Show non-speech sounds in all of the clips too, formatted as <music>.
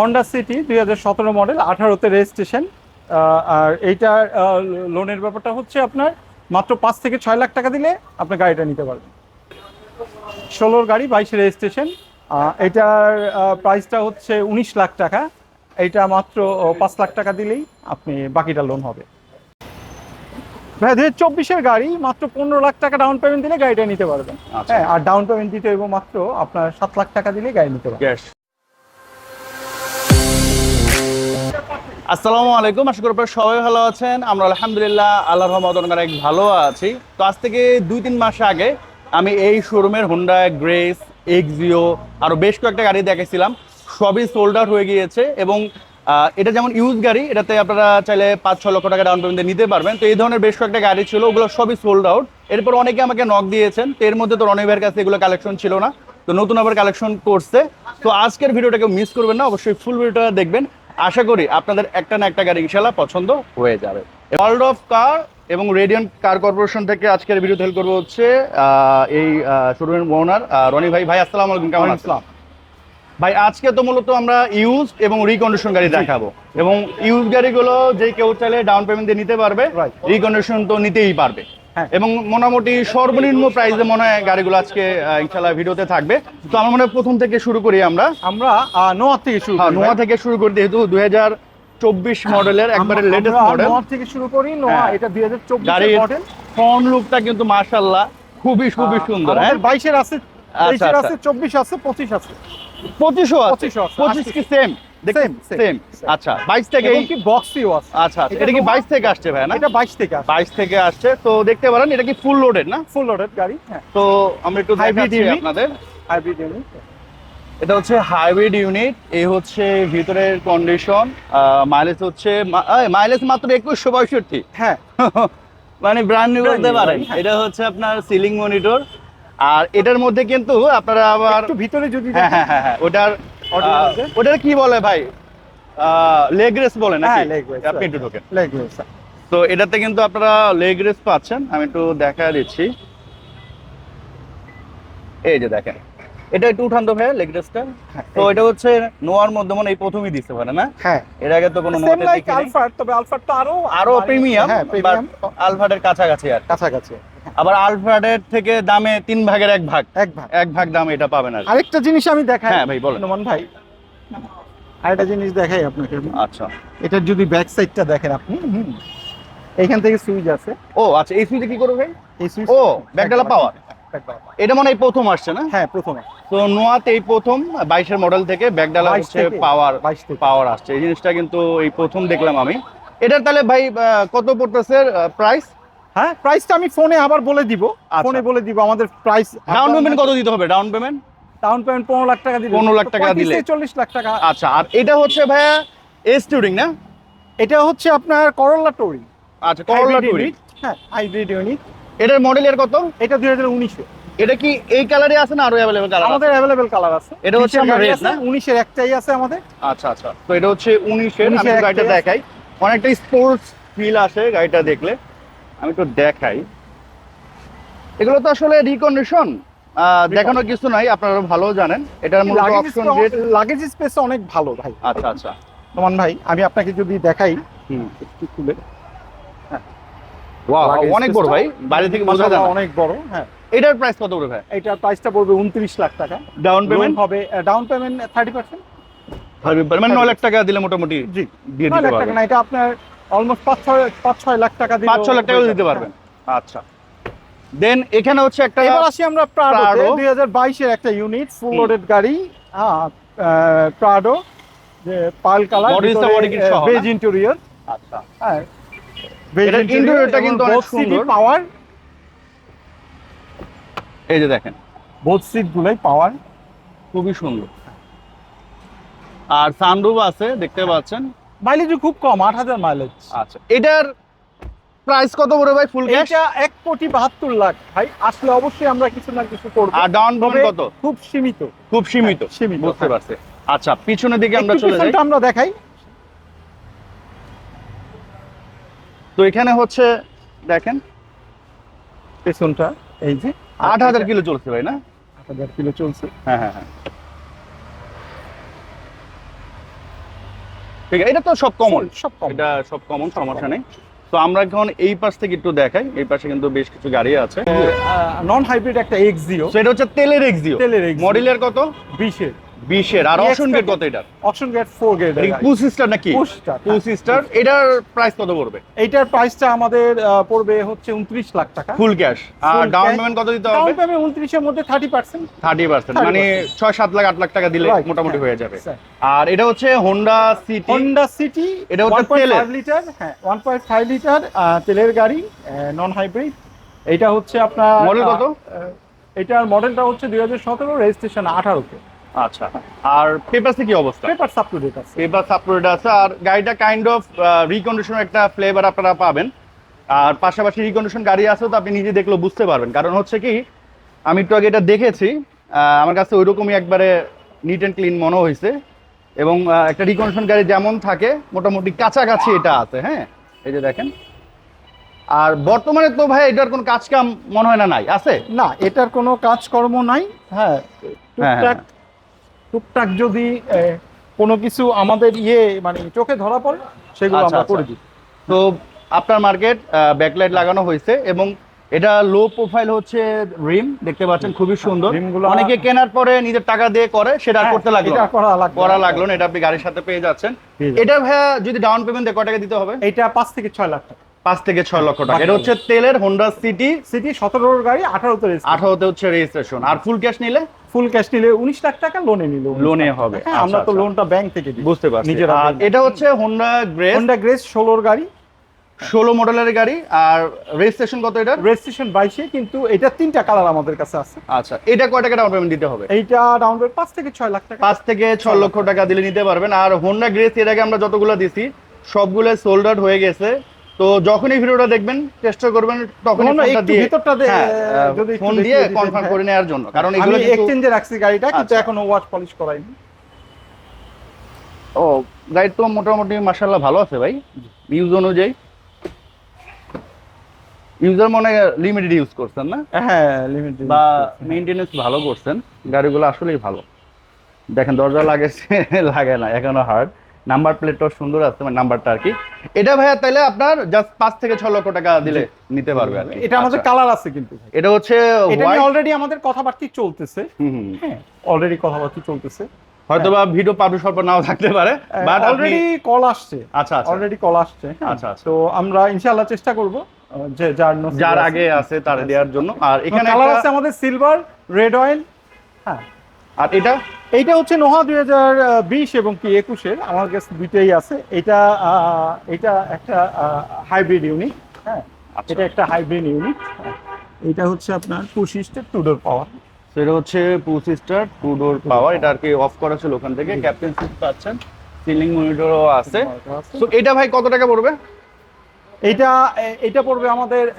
Honda City দুই হাজার সতেরো মডেল আঠারোতে রেজিস্ট্রেশন আর এইটার লোনের ব্যাপারটা হচ্ছে আপনার মাত্র পাঁচ থেকে ছয় লাখ টাকা দিলে আপনি গাড়িটা নিতে পারবেন। ষোলোর গাড়ি বাইশে রেজিস্ট্রেশন এটার প্রাইসটা হচ্ছে উনিশ লাখ টাকা। এইটা মাত্র পাঁচ লাখ টাকা দিলেই আপনি বাকিটা লোন হবে। ভাই দু চব্বিশের গাড়ি মাত্র পনেরো লাখ টাকা ডাউন পেমেন্ট দিলে গাড়িটা নিতে পারবেন। আচ্ছা। হ্যাঁ আর ডাউন পেমেন্ট দিতে হইব মাত্র আপনার সাত লাখ টাকা দিলে গাড়ি নিতে পারবেন। আসসালামু আলাইকুম। আশা করি আপনারা সবাই ভালো আছেন। আমরা আলহামদুলিল্লাহ আল্লাহর রহমত অনেক ভালো আছি। তো আজ থেকে দুই তিন মাস আগে আমি এই শোরুমের হোন্ডা গ্রেস এক্সিও আরও বেশ কয়েকটা গাড়ি দেখেছিলাম। সবই সোল্ড আউট হয়ে গিয়েছে এবং এটা যেমন ইউজ গাড়ি, এটাতে আপনারা চাইলে পাঁচ ছ লক্ষ টাকা ডাউন পেমেন্টে নিতে পারবেন। তো এই ধরনের বেশ কয়েকটা গাড়ি ছিল, ওগুলো সবই সোল্ড আউট এরপর অনেকে আমাকে নক দিয়েছেন। তো এর মধ্যে তো রনি ভাইয়ের কাছে এগুলো কালেকশন ছিল না। তো নতুন আবার কালেকশন করছে। তো আজকের ভিডিওটাকে মিস করবেন না। অবশ্যই ফুল ভিডিওটা দেখবেন। আশা করি আপনাদের একটা না একটা গাড়ি ইনশাল্লাহ পছন্দ হয়ে যাবে। ওয়ার্ল্ড অফ কার এবং রেডিয়ান কার কর্পোরেশন থেকে আজকের ভিডিও হেল্প করব হচ্ছে এই শোরুমের ওনার রনি ভাই। ভাই আসসালাম আলাইকুম কেমন আছেন? ইসলাম ভাই আজকে তো মূলত আমরা ইউজ এবং রিকন্ডিশন গাড়ি দেখাবো। এবং ইউজ গাড়িগুলো যে কেউ চাইলে ডাউন পেমেন্ট দিয়ে নিতে পারবে. রিকন্ডিশন তো নিতেই পারবে। এবং মোটামুটি সর্বনিম্ন প্রাইসে মনে হয় গাড়িগুলো আজকে ইনশাল্লাহ ভিডিওতে থাকবে। তো আমার মনে হয় প্রথম থেকে শুরু করি আমরা। আমরা নোয়া থেকে শুরু হ্যাঁ নোয়া থেকে শুরু করি যেহেতু দুই হাজার চব্বিশ মডেলের একবারে লেটেস্ট মডেল নোয়া থেকে শুরু করি নোয়া হ্যাঁ। এটা দুই হাজার চব্বিশ গাড়ির মডেল ফ্রন্ট লুকটা কিন্তু মাশাল্লাহ খুবই খুবই সুন্দর হ্যাঁ? বাইশের আছে তেইশের আচ্ছা। আছে চব্বিশ আছে পঁচিশ আছে। পঁচিশও আছে পঁচিশ কি সেম সেম আচ্ছা বাইশ থেকে এই- আছে। আচ্ছা আচ্ছা। এটা কি নোয়া- বাইশ থেকে আসছে ভাই না? এটা বাইশ থেকে আসে বাইশ থেকে আসছে। তো দেখতে পারেন এটা কি ফুল লোডেড না? ফুল লোডেড গাড়ি হ্যাঁ। তো আমরা একটু আপনাদের। হাইব্রিড ইউনিট এটা হচ্ছে হাইব্রিড ইউনিট এই হচ্ছে ভিতরের কন্ডিশন মাইলেজ হচ্ছে মাইলেজ মাত্র একুশশো পঁয়ষট্টি। হ্যাঁ। <laughs> মানে ব্র্যান্ড নিউ বলতে পারেন। হ্যাঁ। এটা হচ্ছে আপনার সিলিং মনিটর আর এটার মধ্যে কিন্তু আপনারা আবার একটু ভিতরে যদি হ্যাঁ হ্যাঁ হ্যাঁ হ্যাঁ। ওটার ওটার কি বলে ভাই? লেগ রেস বলে নাকি? হ্যাঁ, আপনি একটু ঢোকেন। লেগ রয়েছে তো এটাতে কিন্তু আপনারা লেগ রেস পাচ্ছেন। আমি একটু দেখা দিচ্ছি। এই যে দেখেন। এটা একটু উঠান তো ভাই লেগ রেসটা হ্যাঁ, তো এটা হচ্ছে নোয়ার মধ্যে মনে এই প্রথমই দিতে পারে না? হ্যাঁ। এর আগে তো কোনো নোয়াতে দেখিনি। আলফার তবে আলফার তো আরও আরও প্রিমিয়াম হ্যাঁ বাট আলফাডের কাছাকাছি আর কাছাকাছি। আবার আলফাডের থেকে দামে তিন ভাগের এক ভাগ। এক ভাগ। এক ভাগ দাম এটা পাবেন আর আরেকটা জিনিস আমি দেখাই। হ্যাঁ ভাই, বলেন। নোমান ভাই আরেকটা জিনিস দেখাই আপনাকে আচ্ছা। এটার যদি ব্যাক সাইডটা দেখেন আপনি এইখান থেকে সুইচ আছে। ও আচ্ছা এই সুইচে কি করবে ভাই? এই সুইচ ও, backdala power? এটা মনে হয় এই প্রথম আসছে না? হ্যাঁ প্রথমে তো নোয়াতে এই প্রথম বাইশের মডেল থেকে ব্যাকডালা 22 হচ্ছে পাওয়ার 22 থেকে। পাওয়ার আসছে। এই জিনিসটা কিন্তু এই প্রথম দেখলাম আমি। এটার তাহলে ভাই কত পড়তেছে প্রাইস হ্যাঁ? প্রাইসটা আমি ফোনে আবার বলে দিব। আচ্ছা। ফোনে বলে দিব আমাদের প্রাইস ডাউন পেমেন্ট কত দিতে হবে? ডাউন পেমেন্ট ডাউন পেমেন্ট পনেরো লাখ টাকা দিলে 15 লাখ টাকা দিলে। চল্লিশ লাখ টাকা। আচ্ছা আর এটা হচ্ছে ভাইয়া এস টিউরিং না? এটা হচ্ছে আপনার করোলা টোরি আচ্ছা করলা টুরিং হ্যাঁ হাইব্রিড ইউনিট এটার মডেল এর কত? এটা দুই হাজার উনিশে। এটা কি এই কালারে আছে না আরও অ্যাভেলেবল কালার আমাদের অ্যাভেলেবেল কালার আছে। এটা হচ্ছে আমার আছে, না? উনিশের একটাই আছে আমাদের। আচ্ছা আচ্ছা। তো এটা হচ্ছে উনিশের 19 একটু এর গাড়িটা একটা দেখাই। অনেকটা স্পোর্টস ফিল আসে গাড়িটা দেখলে। আমি একটু দেখাই। এগুলো তো আসলে রিকন্ডিশন দেখানোর কিছু নাই আপনারা ভালো জানেন। এটার মূলত luggage auction grade luggage space অনেক ভালো ভাই। আচ্ছা আচ্ছা। নোমান ভাই আমি আপনাকে যদি দেখাই। একটু খুলে। ওয়াও অনেক বড় ভাই বাইরে থেকে বোঝা যায় অনেক বড় হ্যাঁ। এটার প্রাইস কত করে ভাই? এটার প্রাইসটা পড়বে উনত্রিশ লাখ টাকা। ডাউন পেমেন্ট হবে ডাউন পেমেন্ট থার্টি পার্সেন্ট মানে নয় লাখ টাকা দিলে মোটামুটি জি। দিয়ে দিতে লাখ টাকা পারবেন। না এটা আপনার অলমোস্ট পাঁচ ছয় পাঁচ ছয় লাখ টাকা দিলেও পাঁচ ছ লাখ টাকা দিতে পারবেন। আচ্ছা। দেন এখানে হচ্ছে একটা এবার আসি আমরা প্রাডো দুই হাজার বাইশের একটা ইউনিট ফুল লোডেড গাড়ি। হ্যাঁ প্রাডো যে পাল কালার? বেজ ইন্টেরিয়র আচ্ছা। হ্যাঁ interior-টা কিন্তু অনেক সুন্দর। পাওয়ার এই যে দেখেন। বোথ সিট গুলোই পাওয়ার খুবই সুন্দর। আর সানরুফ আছে দেখতে পাচ্ছেন। মাইলেজ খুব কম আট হাজার মাইলেজ আচ্ছা এটার প্রাইস কত পড়বে ভাই ফুল ক্যাশ এটা কোটি বাহাত্তর লাখ ভাই। আসলে অবশ্যই আমরা কিছু না কিছু করব। আর ডাউন পেমেন্ট কত? খুব সীমিত। খুব সীমিত। হ্যাঁ, সীমিত, বুঝতে হ্যাঁ। পারছি। আচ্ছা পিছনের দিকে আমরা চলে যাই। আমরা দেখাই। তো এখানে হচ্ছে দেখেন। পেছনটা এই যে। আট হাজার কিলো চলছে ভাই না? আট হাজার কিলো চলছে। হ্যাঁ হ্যাঁ হ্যাঁ। ঠিক আছে এটা তো সব কমন সব কমন এটা সব কমন সমস্যা নেই। তো আমরা এখন এই পাশ থেকে একটু দেখাই এই পাশে কিন্তু বেশ কিছু গাড়ি আছে। নন হাইব্রিড একটা এক্সিও সেটা হচ্ছে তেলের এক্সিও তেলের এক্সিও মডেলের কত? বিশের। বিশের আর অপশন গেট কত এটার? Auction grade four grade two sister নাকি? টু হ্যাঁ। সিস্টার এটার প্রাইস কত পড়বে? এইটার প্রাইসটা আমাদের পড়বে হচ্ছে উনত্রিশ লাখ টাকা। ফুল ক্যাশ আর ডাউন পেমেন্ট কত দিতে ডাউন পেমেন্ট উনত্রিশের মধ্যে থার্টি পার্সেন্ট থার্টি পার্সেন্ট মানে ছয় সাত লাখ আট লাখ টাকা দিলে মোটামুটি হ্যাঁ, হয়ে যাবে। আর এটা হচ্ছে হোন্ডা সিটি হন্ডা সিটি এটা হচ্ছে তেলের। লিটার হ্যাঁ ওয়ান পয়েন্ট ফাইভ লিটার তেলের গাড়ি নন হাইব্রিড এটা হচ্ছে আপনার Model কত? এটার মডেলটা হচ্ছে দুই হাজার সতেরো রেজিস্ট্রেশন আঠারোতে। আচ্ছা আর পেপারসে কি অবস্থা? পেপার সাপ আছে। পেপার সাপোর্ট আছে আর গাড়িটা কাইন্ড অফ রিকন্ডিশন একটা ফ্লেভার আপনারা পাবেন। আর পাশাপাশি রিকন্ডিশন গাড়ি আছে তো আপনি নিজে দেখলেও বুঝতে পারবেন। কারণ হচ্ছে কি আমি একটু আগে এটা দেখেছি আমার কাছে ওইরকমই একবারে নিট অ্যান্ড ক্লিন মনে হয়েছে। এবং একটা রিকন্ডিশন গাড়ি যেমন থাকে মোটামুটি কাছাকাছি এটা আছে হ্যাঁ? এই যে দেখেন। আর বর্তমানে তো ভাই এটার কোনো কাজ কাম মনে হয় না নাই? আছে? না এটার কোনো কাজকর্ম নাই হ্যাঁ হ্যাঁ, টুকটাক টুকটাক যদি কোনো কিছু আমাদের ইয়ে মানে চোখে ধরা পড়ে সেগুলো আচ্ছা, আমরা আচ্ছা। করে দিই। তো আপনার মার্কেট ব্যাকলাইট লাগানো হয়েছে এবং এটা লো প্রোফাইল হচ্ছে রিম দেখতে পাচ্ছেন খুবই সুন্দর। অনেকে কেনার পরে নিজের টাকা দিয়ে করে সেটা হ্যাঁ, করতে লাগল করা লাগল না এটা আপনি গাড়ির সাথে পেয়ে যাচ্ছেন। এটা ভাইয়া যদি ডাউন পেমেন্ট কয় টাকা দিতে হবে? এটা পাঁচ থেকে ছয় লাখ টাকা। পাঁচ থেকে ছয় লক্ষ টাকা। এটা হচ্ছে তেলের হোন্ডা সিটি সিটি সতেরোর গাড়ি আঠারোতে আঠারোতে হচ্ছে রেজিস্ট্রেশন আর ফুল ক্যাশ নিলে? ফুল ক্যাশ নিলে উনিশ লাখ টাকা লোনে নিল লোনে হবে। হ্যাঁ আমরা আচ্ছা, তো আচ্ছা। লোনটা ব্যাংক থেকে দিই বুঝতে পারছি। আর এটা হচ্ছে হোন্ডা গ্রেস হন্ডা গ্রেস ষোলোর গাড়ি। ষোলো মডেলের গাড়ি আর রেজিস্ট্রেশন কত এটার? রেজিস্ট্রেশন বাইশে কিন্তু এটা তিনটা কালার আমাদের কাছে আছে। আচ্ছা এটা কয় টাকা ডাউন পেমেন্ট দিতে হবে? এইটা ডাউন পেমেন্ট পাঁচ থেকে ছয় লাখ টাকা। পাঁচ থেকে ছ লক্ষ টাকা দিলে নিতে পারবেন। আর হোন্ডা গ্রেস এর আগে আমরা যতগুলো দিছি সবগুলো সোল্ড আউট হয়ে গেছে। তো যখনই ভিডিওটা দেখবেন চেষ্টা করবেন তখনই না, না, ফোনটা একটু ভিতরটা হ্যাঁ, যদি ফোন দিয়ে কনফার্ম হ্যাঁ। করে নেওয়ার জন্য। কারণ এগুলো কিন্তু এক্সচেঞ্জে রাখছি গাড়িটা কিন্তু আচ্ছা। এখনও ওয়াশ পলিশ করাইনি। ও গাড়ি তো মোটামুটি মাশাআল্লাহ ভালো আছে ভাই ইউজ অনুযায়ী। ইউজার মনে লিমিটেড ইউজ করছেন না? হ্যাঁ লিমিটেড বা মেইনটেনেন্স ভালো করছেন গাড়িগুলো আসলেই ভালো। দেখেন দরজা লাগেছে <laughs> লাগে না এখনও হার্ড নাম্বার প্লেটটাও সুন্দর আছে মানে নাম্বারটা আর কি। এটা ভাইয়া তাইলে আপনার জাস্ট পাঁচ থেকে ছ লক্ষ টাকা দিলে নিতে পারবে আর কি। এটা আমাদের আচ্ছা। কালার আছে কিন্তু। এটা হচ্ছে এটা নিয়ে অলরেডি আমাদের কথাবার্তা চলতেছে। হ্যাঁ অলরেডি কথাবার্তা চলতেছে। হয়তোবা ভিডিও পাবলিশ হওয়ার পর নাও থাকতে পারে বাট অলরেডি কল আসছে। আচ্ছা আচ্ছা। অলরেডি কল আসছে হ্যাঁ। আচ্ছা, আচ্ছা। তো আমরা ইনশাআল্লাহ চেষ্টা করব যে যার যার আগে আছে। তার দেওয়ার জন্য। আর এখানে কালার আছে আমাদের সিলভার রেড অয়েল হ্যাঁ। আর এটা? এইটা হচ্ছে নোহা দুই হাজার বিশ এবং কি একুশের। আমার কাছে দুইটাই আছে। এটা এটা একটা হাইব্রিড ইউনিট হ্যাঁ? আচ্ছা। এটা একটা হাইব্রিড ইউনিট এটা হচ্ছে আপনার পঁচিশটা টু ডোর পাওয়ার এটা হচ্ছে two sister two door power এটা আর কি অফ করা ছিল ওখান থেকে। ক্যাপ্টেন সিট পাচ্ছেন। সিলিং মনিটরও আছে। তো এটা ভাই কত টাকা পড়বে? এইটা এ- এটা পড়বে আমাদের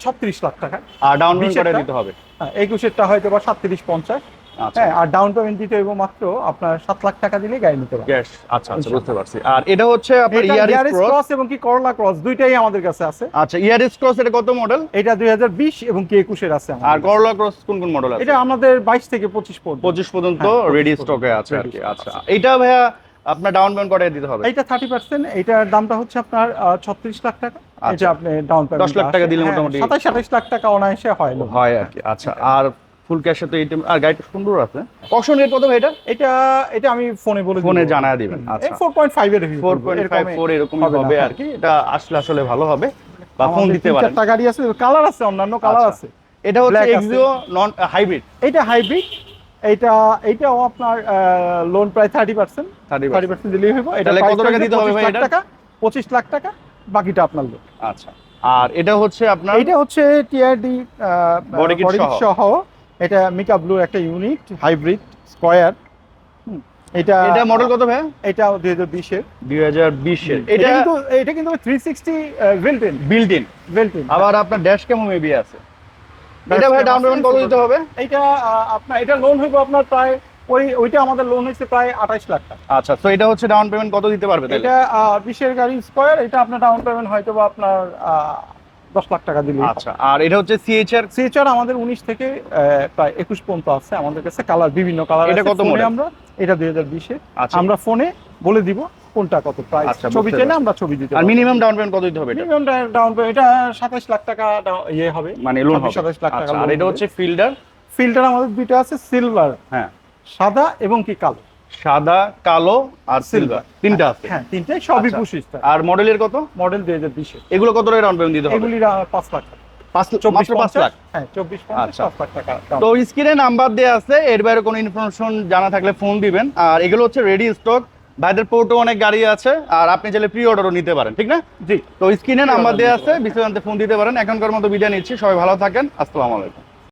ছত্রিশ লাখ টাকা। আর ডাউন পেমেন্ট করে দিতে হবে। হ্যাঁ, একুশেরটা হয়তো বা সাতত্রিশ পঞ্চাশ। হ্যাঁ আর ডাউন পেমেন্ট দিতে হইব মাত্র আপনার সাত লাখ টাকা দিলে গাড়ি নিতে পারবেন। ক্যাশ আচ্ছা আচ্ছা বুঝতে পারছি। আর এটা হচ্ছে আপনার ইয়ারিস ক্রস এবং কি করলা ক্রস দুইটাই আমাদের কাছে আছে। আচ্ছা ইয়ারিস ক্রস এটা কত মডেল এটা দুই হাজার বিশ এবং কি একুশের আছে আর করলা ক্রস কোন কোন মডেল আছে? এটা আমাদের বাইশ থেকে পঁচিশ পর্যন্ত। পঁচিশ পর্যন্ত হ্যাঁ, 25 রেডি স্টকে আছে আর কি আচ্ছা। এটা ভাইয়া আপনার ডাউন পেমেন্ট করে দিতে হবে? এইটা থার্টি পার্সেন্ট এইটার দামটা হচ্ছে আপনার ছত্রিশ লাখ টাকা। আচ্ছা। এটা আপনি ডাউন পেমেন্ট 10 লাখ টাকা দিলে মোটামুটি- সাতাশ আঠাশ লাখ টাকা অনায়াসে হয়। হয় আর কি আচ্ছা। আর ফুল ক্যাশে তো এটিএম আর গাড়িটা সুন্দর আছে। অপশন রেট কত ভাই এটা? এটা এটা আমি ফোনে বলে ফোনে জানায় দিবেন আচ্ছা। ফোর পয়েন্ট ফাইভ এর ফোর পয়েন্ট ফাইভ ফোর এরকম হবে আর কি। এটা আসলে আসলে ভালো হবে বা ফোন দিতে পারেন চারটা গাড়ি আছে কালার আছে অন্যান্য কালার আচ্ছা। আছে। এটা হচ্ছে এক্সিও নন হাইব্রিড এইটা হাইব্রিড এইটা এইটাও আপনার লোন প্রায় thirty percent thirty thirty percent দিলেই হইব। এটা কত টাকা দিতে হবে 25 ভাই লাখ এটা? টাকা পঁচিশ লাখ টাকা বাকিটা আপনার লোন আচ্ছা। আর এটা হচ্ছে আপনার এটা হচ্ছে টিআরডি বডি kit সহ। এটা মিকা ব্লু একটা ইউনিট হাইব্রিড স্কয়ার এটা এটা মডেল কত ভাই? এটা দুই হাজার বিশের দুই হাজার বিশের এটা কিন্তু এটা কিন্তু থ্রি সিক্সটি ভেলটেন বিল্ট ইন ভেলটেন আবার আপনার ড্যাশ ক্যামও মেবি আছে? এটা ভাই ডাউন পেমেন্ট কত দিতে হবে? এটা আপনার এটা লোন হইব আপনার প্রায় ওই ওইটা আমাদের লোন হয়েছে প্রায় আঠাইশ লাখ টাকা। আচ্ছা তো এটা হচ্ছে ডাউন পেমেন্ট কত দিতে পারবে তাহলে? এটা বিশের গাড়ি স্কয়ার এটা আপনার ডাউন পেমেন্ট হয়তো বা আপনার আহ, দশ লাখ টাকা দিলে আচ্ছা আর এটা হচ্ছে সিএইচআর সিএচআর আমাদের উনিশ থেকে প্রায় একুশ পর্যন্ত আছে। আমাদের কাছে কালার বিভিন্ন কালার এটা কত model? আমরা এটা দুই হাজার বিশে। আচ্ছা। আমরা ফোনে বলে দিব কোনটা কত প্রাইস আচ্ছা, ছবি চাইলে আমরা ছবি দিতে আর মিনিমাম ডাউন পেমেন্ট কত দিতে হবে এটা? মিনিমাম ডাউন পেমেন্ট এটা সাতাশ লাখ টাকা ইয়ে হবে। মানে লোন হবে। সাতাশ লাখ টাকা আচ্ছা, আর এটা হচ্ছে ফিল্ডার ফিল্টার আমাদের দুইটা আছে সিলভার হ্যাঁ। সাদা এবং কি কালো। সাদা কালো আর সিলভার তিনটা আছে। হ্যাঁ তিনটাই সবই আচ্ছা। পুশ স্টার আর মডেলের কত? মডেল দুই হাজার বিশে এগুলো কত টাকা ডাউন পেমেন্ট দিতে হবে? এগুলি পাঁচ লাখ তো স্ক্রিনে নাম্বার দেওয়া আছে এর বাইরে কোনো ইনফরমেশন জানা থাকলে ফোন দিবেন। আর এগুলো হচ্ছে রেডি স্টক ভাইদের পোর্টও অনেক গাড়ি আছে আর আপনি চাইলে প্রি অর্ডারও নিতে পারেন ঠিক না? জি। তো স্ক্রিনে নাম্বার দেওয়া আছে বিস্তারিত ফোন দিতে পারেন। এখনকার মতো বিদায় নিচ্ছি সবাই ভালো থাকেন আসসালামু আলাইকুম।